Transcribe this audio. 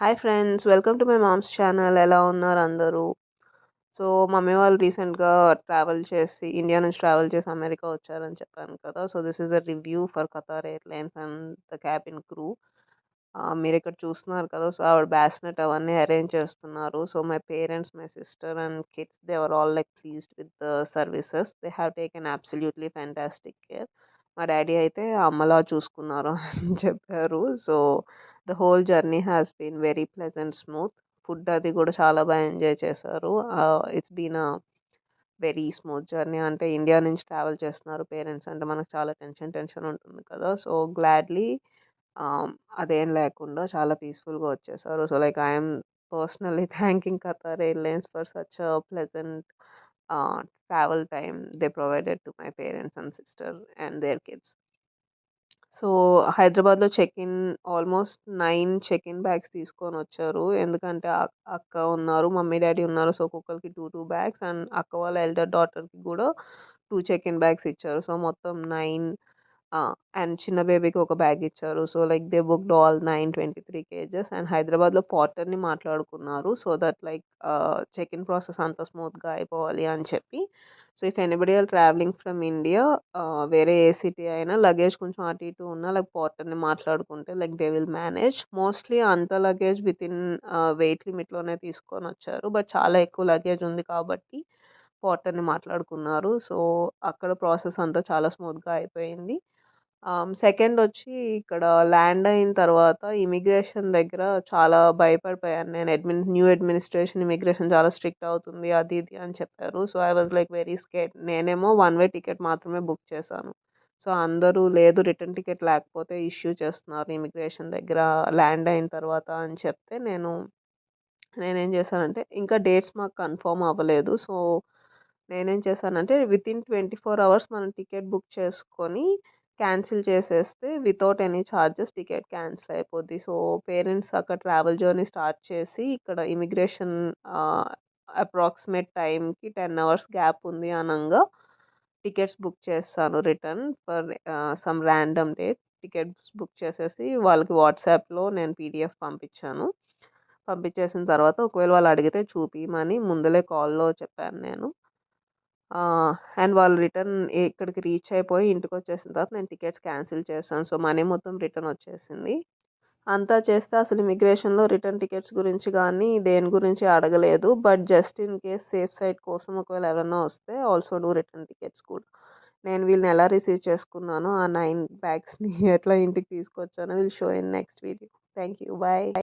Hi friends welcome to my moms channel. ఎలా ఉన్నారు అందరూ? సో మమ్మీ వాళ్ళు రీసెంట్గా ట్రావెల్ చేసి ఇండియా నుంచి ట్రావెల్ చేసి అమెరికా వచ్చారని చెప్పాను కదా. So this is a review for Qatar Airlines and the cabin crew. మీరు ఇక్కడ చూస్తున్నారు కదా సో ఆవిడ బ్యాస్నెట్ అవన్నీ అరేంజ్ చేస్తున్నారు. So my parents my sister and kids they are all like pleased with the services. They have taken absolutely fantastic care. మా daddy అయితే అమ్మలా చూసుకున్నారు అని చెప్పారు. So the whole journey has been very pleasant smooth. Food అది కూడా చాలా బాగా ఎంజాయ్ చేశారు. It's been a very smooth journey. అంటే ఇండియా నుంచి ట్రావెల్ చేస్తున్నారు పేరెంట్స్ అంటే మనకు చాలా టెన్షన్ టెన్షన్ ఉంటుంది కదా. సో గ్లాడ్లీ అదేం లేకుండా చాలా పీస్ఫుల్గా వచ్చేసారు. So like I'm personally thanking Qatar Airlines for such pleasant travel time they provided to my parents and sister and their kids so హైదరాబాద్లో check in almost nine check in bags తీసుకొని వచ్చారు. ఎందుకంటే అక్క ఉన్నారు మమ్మీ డాడీ ఉన్నారు. So ఒక్కొక్కరికి two two bags and అక్క వాళ్ళ ఎల్డర్ డాటర్కి కూడా టూ చెక్ ఇన్ బ్యాగ్స్ ఇచ్చారు. సో మొత్తం నైన్ అండ్ చిన్న బేబీకి ఒక బ్యాగ్ ఇచ్చారు. So like they booked all nine twenty three kgs and హైదరాబాద్లో పార్టర్ని మాట్లాడుకున్నారు. So that like check in process అంత స్మూత్గా అయిపోవాలి అని చెప్పి. So if anybody are travelling from India వేరే ఏ సిటీ అయినా లగేజ్ కొంచెం అటు ఇటు ఉన్నా లైక్ పార్టర్ని మాట్లాడుకుంటే like they will manage. Mostly అంత లగేజ్ విత్ ఇన్ వెయిట్ లిమిట్లోనే తీసుకొని వచ్చారు. బట్ చాలా ఎక్కువ లగేజ్ ఉంది కాబట్టి పార్టర్ని మాట్లాడుకున్నారు. సో అక్కడ ప్రాసెస్ అంతా చాలా స్మూత్గా అయిపోయింది. సెకండ్ వచ్చి ఇక్కడ ల్యాండ్ అయిన తర్వాత ఇమిగ్రేషన్ దగ్గర చాలా భయపడిపోయాను. నేను అడ్మిన్ న్యూ అడ్మినిస్ట్రేషన్ ఇమిగ్రేషన్ చాలా స్ట్రిక్ట్ అవుతుంది అది ఇది అని చెప్పారు. So I was like very scared నేనేమో వన్ వే టికెట్ మాత్రమే బుక్ చేశాను. సో అందరూ లేదు రిటర్న్ టికెట్ లేకపోతే ఇష్యూ చేస్తున్నారు ఇమిగ్రేషన్ దగ్గర ల్యాండ్ అయిన తర్వాత అని చెప్తే నేను నేనేం చేశానంటే ఇంకా డేట్స్ మాకు కన్ఫర్మ్ అవ్వలేదు. సో నేనేం చేశానంటే within twenty four hours మనం టికెట్ బుక్ చేసుకొని క్యాన్సిల్ చేసేస్తే without any charges ticket cancel అయిపోద్ది. సో పేరెంట్స్ అక్కడ ట్రావెల్ జర్నీ స్టార్ట్ చేసి ఇక్కడ ఇమిగ్రేషన్ అప్రాక్సిమేట్ టైంకి టెన్ అవర్స్ గ్యాప్ ఉంది అనగా టికెట్స్ బుక్ చేస్తాను return for some random date. Tickets book చేసేసి వాళ్ళకి వాట్సాప్లో నేను పీడిఎఫ్ పంపించాను. పంపించేసిన తర్వాత ఒకవేళ వాళ్ళు అడిగితే చూపించమని ముందలే కాల్లో చెప్పాను నేను. అండ్ వాళ్ళు రిటర్న్ ఇక్కడికి రీచ్ అయిపోయి ఇంటికి వచ్చేసిన తర్వాత నేను టికెట్స్ క్యాన్సిల్ చేశాను. సో మనీ మొత్తం రిటర్న్ వచ్చేసింది. అంతా చేస్తే అసలు ఇమిగ్రేషన్లో రిటర్న్ టికెట్స్ గురించి కానీ దేని గురించి అడగలేదు. But just in case safe side కోసం ఒకవేళ ఎవరైనా వస్తే ఆల్సో డూ రిటర్న్ టికెట్స్ కూడా. నేను వీళ్ళని ఎలా రిసీవ్ చేసుకున్నాను ఆ నైన్ బ్యాగ్స్ని ఎట్లా ఇంటికి తీసుకొచ్చానో will show in next video. Thank you bye.